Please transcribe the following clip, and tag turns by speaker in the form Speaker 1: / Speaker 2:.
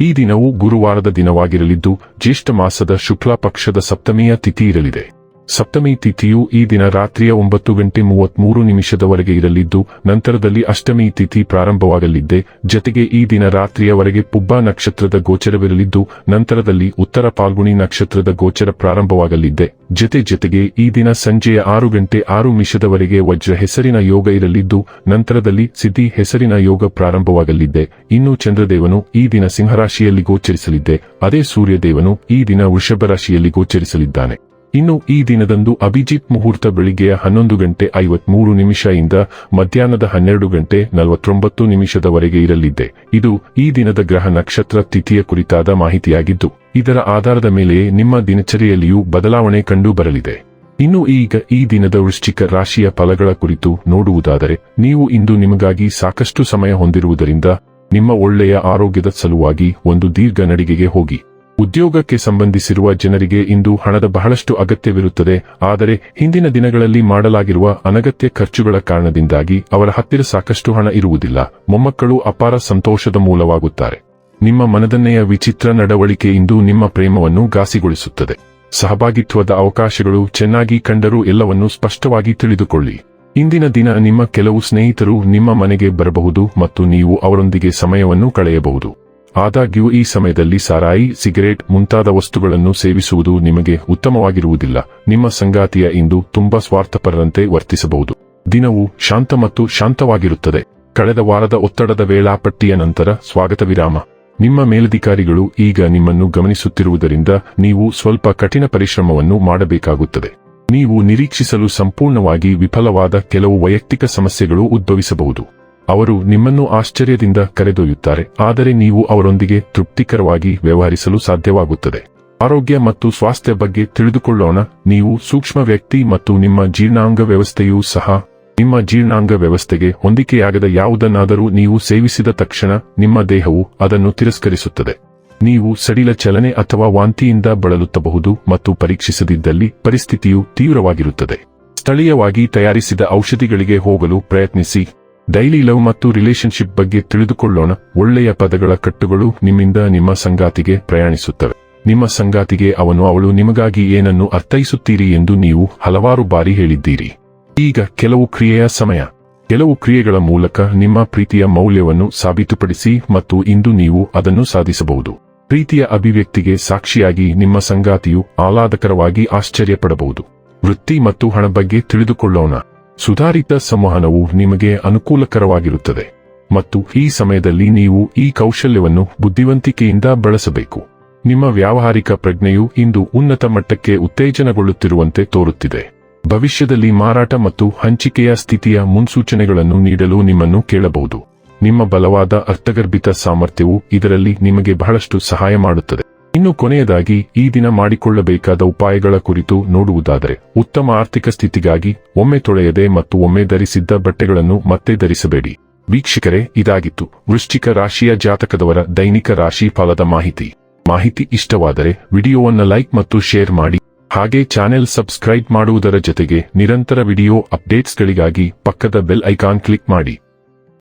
Speaker 1: ಈ ದಿನವು ಗುರುವಾರದ ದಿನವಾಗಿರಲಿದ್ದು ಜ್ಯೇಷ್ಠ ಮಾಸದ ಶುಕ್ಲಾ ಪಕ್ಷದ ಸಪ್ತಮಿಯ ತಿಥಿ ಇರಲಿದೆ. ಸಪ್ತಮಿ ತಿಥಿಯು ಈ ದಿನ ರಾತ್ರಿಯ ಒಂಬತ್ತು ಗಂಟೆ ಮೂವತ್ಮೂರು ನಿಮಿಷದವರೆಗೆ ಇರಲಿದ್ದು, ನಂತರದಲ್ಲಿ ಅಷ್ಟಮಿ ತಿಥಿ ಪ್ರಾರಂಭವಾಗಲಿದ್ದೆ. ಜತೆಗೆ ಈ ದಿನ ರಾತ್ರಿಯವರೆಗೆ ಪುಬ್ಬ ನಕ್ಷತ್ರದ ಗೋಚರವಿರಲಿದ್ದು, ನಂತರದಲ್ಲಿ ಉತ್ತರ ಪಾಲ್ಗುಣಿ ನಕ್ಷತ್ರದ ಗೋಚರ ಪ್ರಾರಂಭವಾಗಲಿದ್ದೆ. ಜತೆ ಜತೆಗೆ ಈ ದಿನ ಸಂಜೆಯ ಆರು ಗಂಟೆ ಆರು ನಿಮಿಷದವರೆಗೆ ವಜ್ರ ಹೆಸರಿನ ಯೋಗ ಇರಲಿದ್ದು, ನಂತರದಲ್ಲಿ ಸಿದ್ಧಿ ಹೆಸರಿನ ಯೋಗ ಪ್ರಾರಂಭವಾಗಲಿದ್ದೆ. ಇನ್ನು ಚಂದ್ರದೇವನು ಈ ದಿನ ಸಿಂಹರಾಶಿಯಲ್ಲಿ ಗೋಚರಿಸಲಿದ್ದೆ. ಅದೇ ಸೂರ್ಯದೇವನು ಈ ದಿನ ವೃಷಭ ರಾಶಿಯಲ್ಲಿ ಗೋಚರಿಸಲಿದ್ದಾನೆ. ಇನ್ನು ಈ ದಿನದಂದು ಅಭಿಜಿತ್ ಮುಹೂರ್ತ ಬೆಳಿಗ್ಗೆಯ ಹನ್ನೊಂದು ಗಂಟೆ ಐವತ್ಮೂರು ಇಂದ ಮಧ್ಯಾಹ್ನದ ಹನ್ನೆರಡು ಗಂಟೆ ನಲವತ್ತೊಂಬತ್ತು ನಿಮಿಷದವರೆಗೆ ಇರಲಿದೆ. ಇದು ಈ ದಿನದ ಗ್ರಹ ನಕ್ಷತ್ರ ತಿಥಿಯ ಕುರಿತಾದ ಮಾಹಿತಿಯಾಗಿದ್ದು, ಇದರ ಆಧಾರದ ಮೇಲೆ ನಿಮ್ಮ ದಿನಚರಿಯಲ್ಲಿಯೂ ಬದಲಾವಣೆ ಕಂಡು ಬರಲಿದೆ ಇನ್ನು ಈಗ ಈ ದಿನದ ವೃಶ್ಚಿಕ ರಾಶಿಯ ಫಲಗಳ ಕುರಿತು ನೋಡುವುದಾದರೆ, ನೀವು ಇಂದು ನಿಮಗಾಗಿ ಸಾಕಷ್ಟು ಸಮಯ ಹೊಂದಿರುವುದರಿಂದ ನಿಮ್ಮ ಒಳ್ಳೆಯ ಆರೋಗ್ಯದ ಸಲುವಾಗಿ ಒಂದು ದೀರ್ಘ ನಡಿಗೆಗೆ ಹೋಗಿ. ಉದ್ಯೋಗಕ್ಕೆ ಸಂಬಂಧಿಸಿರುವ ಜನರಿಗೆ ಇಂದು ಹಣದ ಬಹಳಷ್ಟು ಅಗತ್ಯವಿರುತ್ತದೆ. ಆದರೆ ಹಿಂದಿನ ದಿನಗಳಲ್ಲಿ ಮಾಡಲಾಗಿರುವ ಅನಗತ್ಯ ಖರ್ಚುಗಳ ಕಾರಣದಿಂದಾಗಿ ಅವರ ಹತ್ತಿರ ಸಾಕಷ್ಟು ಹಣ ಇರುವುದಿಲ್ಲ. ಮೊಮ್ಮಕ್ಕಳು ಅಪಾರ ಸಂತೋಷದ ಮೂಲವಾಗುತ್ತಾರೆ. ನಿಮ್ಮ ಮನದನ್ನೆಯ ವಿಚಿತ್ರ ನಡವಳಿಕೆ ಇಂದು ನಿಮ್ಮ ಪ್ರೇಮವನ್ನು ಘಾಸಿಗೊಳಿಸುತ್ತದೆ. ಸಹಭಾಗಿತ್ವದ ಅವಕಾಶಗಳು ಚೆನ್ನಾಗಿ ಕಂಡರೂ ಎಲ್ಲವನ್ನೂ ಸ್ಪಷ್ಟವಾಗಿ ತಿಳಿದುಕೊಳ್ಳಿ. ಇಂದಿನ ದಿನ ನಿಮ್ಮ ಕೆಲವು ಸ್ನೇಹಿತರು ನಿಮ್ಮ ಮನೆಗೆ ಬರಬಹುದು ಮತ್ತು ನೀವು ಅವರೊಂದಿಗೆ ಸಮಯವನ್ನು ಕಳೆಯಬಹುದು. ಆದಾಗ್ಯೂ ಈ ಸಮಯದಲ್ಲಿ ಸಾರಾಯಿ, ಸಿಗರೇಟ್ ಮುಂತಾದ ವಸ್ತುಗಳನ್ನು ಸೇವಿಸುವುದು ನಿಮಗೆ ಉತ್ತಮವಾಗಿರುವುದಿಲ್ಲ. ನಿಮ್ಮ ಸಂಗಾತಿಯ ಇಂದು ತುಂಬಾ ಸ್ವಾರ್ಥಪರರಂತೆ ವರ್ತಿಸಬಹುದು. ದಿನವು ಶಾಂತ ಮತ್ತು ಶಾಂತವಾಗಿರುತ್ತದೆ. ಕಳೆದ ವಾರದ ಒತ್ತಡದ ವೇಳಾಪಟ್ಟಿಯ ನಂತರ ಸ್ವಾಗತ ವಿರಾಮ. ನಿಮ್ಮ ಮೇಲಧಿಕಾರಿಗಳು ಈಗ ನಿಮ್ಮನ್ನು ಗಮನಿಸುತ್ತಿರುವುದರಿಂದ ನೀವು ಸ್ವಲ್ಪ ಕಠಿಣ ಪರಿಶ್ರಮವನ್ನು ಮಾಡಬೇಕಾಗುತ್ತದೆ. ನೀವು ನಿರೀಕ್ಷಿಸಲು ಸಂಪೂರ್ಣವಾಗಿ ವಿಫಲವಾದ ಕೆಲವು ವೈಯಕ್ತಿಕ ಸಮಸ್ಯೆಗಳು ಉದ್ಭವಿಸಬಹುದು. ಅವರು ನಿಮ್ಮನ್ನು ಆಶ್ಚರ್ಯದಿಂದ ಕರೆದೊಯ್ಯುತ್ತಾರೆ, ಆದರೆ ನೀವು ಅವರೊಂದಿಗೆ ತೃಪ್ತಿಕರವಾಗಿ ವ್ಯವಹರಿಸಲು ಸಾಧ್ಯವಾಗುತ್ತದೆ. ಆರೋಗ್ಯ ಮತ್ತು ಸ್ವಾಸ್ಥ್ಯ ಬಗ್ಗೆ ತಿಳಿದುಕೊಳ್ಳೋಣ, ನೀವು ಸೂಕ್ಷ್ಮ ವ್ಯಕ್ತಿ ಮತ್ತು ನಿಮ್ಮ ಜೀರ್ಣಾಂಗ ವ್ಯವಸ್ಥೆಯೂ ಸಹ, ನಿಮ್ಮ ಜೀರ್ಣಾಂಗ ವ್ಯವಸ್ಥೆಗೆ ಹೊಂದಿಕೆಯಾಗದ ಯಾವುದನ್ನಾದರೂ ನೀವು ಸೇವಿಸಿದ ತಕ್ಷಣ ನಿಮ್ಮ ದೇಹವು ಅದನ್ನು ತಿರಸ್ಕರಿಸುತ್ತದೆ. ನೀವು ಸಡಿಲ ಚಲನೆ ಅಥವಾ ವಾಂತಿಯಿಂದ ಬಳಲುತ್ತಬಹುದು ಮತ್ತು ಪರೀಕ್ಷಿಸದಿದ್ದಲ್ಲಿ ಪರಿಸ್ಥಿತಿಯು ತೀವ್ರವಾಗಿರುತ್ತದೆ. ಸ್ಥಳೀಯವಾಗಿ ತಯಾರಿಸಿದ ಔಷಧಿಗಳಿಗೆ ಹೋಗಲು ಪ್ರಯತ್ನಿಸಿ. ಡೈಲಿ ಲವ್ ಮತ್ತು ರಿಲೇಶನ್ಶಿಪ್ ಬಗ್ಗೆ ತಿಳಿದುಕೊಳ್ಳೋಣ. ಒಳ್ಳೆಯ ಪದಗಳ ಕಟ್ಟುಗಳು ನಿಮ್ಮಿಂದ ನಿಮ್ಮ ಸಂಗಾತಿಗೆ ಪ್ರಯಾಣಿಸುತ್ತವೆ. ನಿಮ್ಮ ಸಂಗಾತಿಗೆ ಅವನು, ಅವಳು ನಿಮಗಾಗಿ ಏನನ್ನು ಅರ್ಥೈಸುತ್ತೀರಿ ಎಂದು ನೀವು ಹಲವಾರು ಬಾರಿ ಹೇಳಿದ್ದೀರಿ. ಈಗ ಕೆಲವು ಕ್ರಿಯೆಯ ಸಮಯ. ಕೆಲವು ಕ್ರಿಯೆಗಳ ಮೂಲಕ ನಿಮ್ಮ ಪ್ರೀತಿಯ ಮೌಲ್ಯವನ್ನು ಸಾಬೀತುಪಡಿಸಿ ಮತ್ತು ಇಂದು ನೀವು ಅದನ್ನು ಸಾಧಿಸಬಹುದು. ಪ್ರೀತಿಯ ಅಭಿವ್ಯಕ್ತಿಗೆ ಸಾಕ್ಷಿಯಾಗಿ ನಿಮ್ಮ ಸಂಗಾತಿಯು ಆಹ್ಲಾದಕರವಾಗಿ ಆಶ್ಚರ್ಯಪಡಬಹುದು. ವೃತ್ತಿ ಮತ್ತು ಹಣ ಬಗ್ಗೆ ತಿಳಿದುಕೊಳ್ಳೋಣ. ಸುಧಾರಿತ ಸಂವಹನವು ನಿಮಗೆ ಅನುಕೂಲಕರವಾಗಿರುತ್ತದೆ ಮತ್ತು ಈ ಸಮಯದಲ್ಲಿ ನೀವು ಈ ಕೌಶಲ್ಯವನ್ನು ಬುದ್ಧಿವಂತಿಕೆಯಿಂದ ಬಳಸಬೇಕು. ನಿಮ್ಮ ವ್ಯಾವಹಾರಿಕ ಪ್ರಜ್ಞೆಯು ಇಂದು ಉನ್ನತ ಮಟ್ಟಕ್ಕೆ ಉತ್ತೇಜನಗೊಳ್ಳುತ್ತಿರುವಂತೆ ತೋರುತ್ತಿದೆ. ಭವಿಷ್ಯದಲ್ಲಿ ಮಾರಾಟ ಮತ್ತು ಹಂಚಿಕೆಯ ಸ್ಥಿತಿಯ ಮುನ್ಸೂಚನೆಗಳನ್ನು ನೀಡಲು ನಿಮ್ಮನ್ನು ಕೇಳಬಹುದು. ನಿಮ್ಮ ಬಲವಾದ ಅರ್ಥಗರ್ಭಿತ ಸಾಮರ್ಥ್ಯವು ಇದರಲ್ಲಿ ನಿಮಗೆ ಬಹಳಷ್ಟು ಸಹಾಯ ಮಾಡುತ್ತದೆ. ಇನ್ನು ಕೊನೆಯದಾಗಿ ಈ ದಿನ ಮಾಡಿಕೊಳ್ಳಬೇಕಾದ ಉಪಾಯಗಳ ಕುರಿತು ನೋಡುವುದಾದರೆ, ಉತ್ತಮ ಆರ್ಥಿಕ ಸ್ಥಿತಿಗಾಗಿ ಒಮ್ಮೆ ತೊಳೆಯದೆ ಮತ್ತು ಒಮ್ಮೆ ಧರಿಸಿದ್ದ ಬಟ್ಟೆಗಳನ್ನು ಮತ್ತೆ ಧರಿಸಬೇಡಿ. ವೀಕ್ಷಕರೇ, ಇದಾಗಿತ್ತು. ವೃಶ್ಚಿಕ ರಾಶಿಯ ಜಾತಕದವರ ದೈನಿಕ ರಾಶಿ ಫಲದ ಮಾಹಿತಿ. ಮಾಹಿತಿ ಇಷ್ಟವಾದರೆ ವಿಡಿಯೋವನ್ನು ಲೈಕ್ ಮತ್ತು ಶೇರ್ ಮಾಡಿ. ಹಾಗೆ ಚಾನೆಲ್ ಸಬ್ಸ್ಕ್ರೈಬ್ ಮಾಡುವುದರ ಜೊತೆಗೆ ನಿರಂತರ ವಿಡಿಯೋ ಅಪ್ಡೇಟ್ಸ್ಗಳಿಗಾಗಿ ಪಕ್ಕದ ಬೆಲ್ ಐಕಾನ್ ಕ್ಲಿಕ್ ಮಾಡಿ.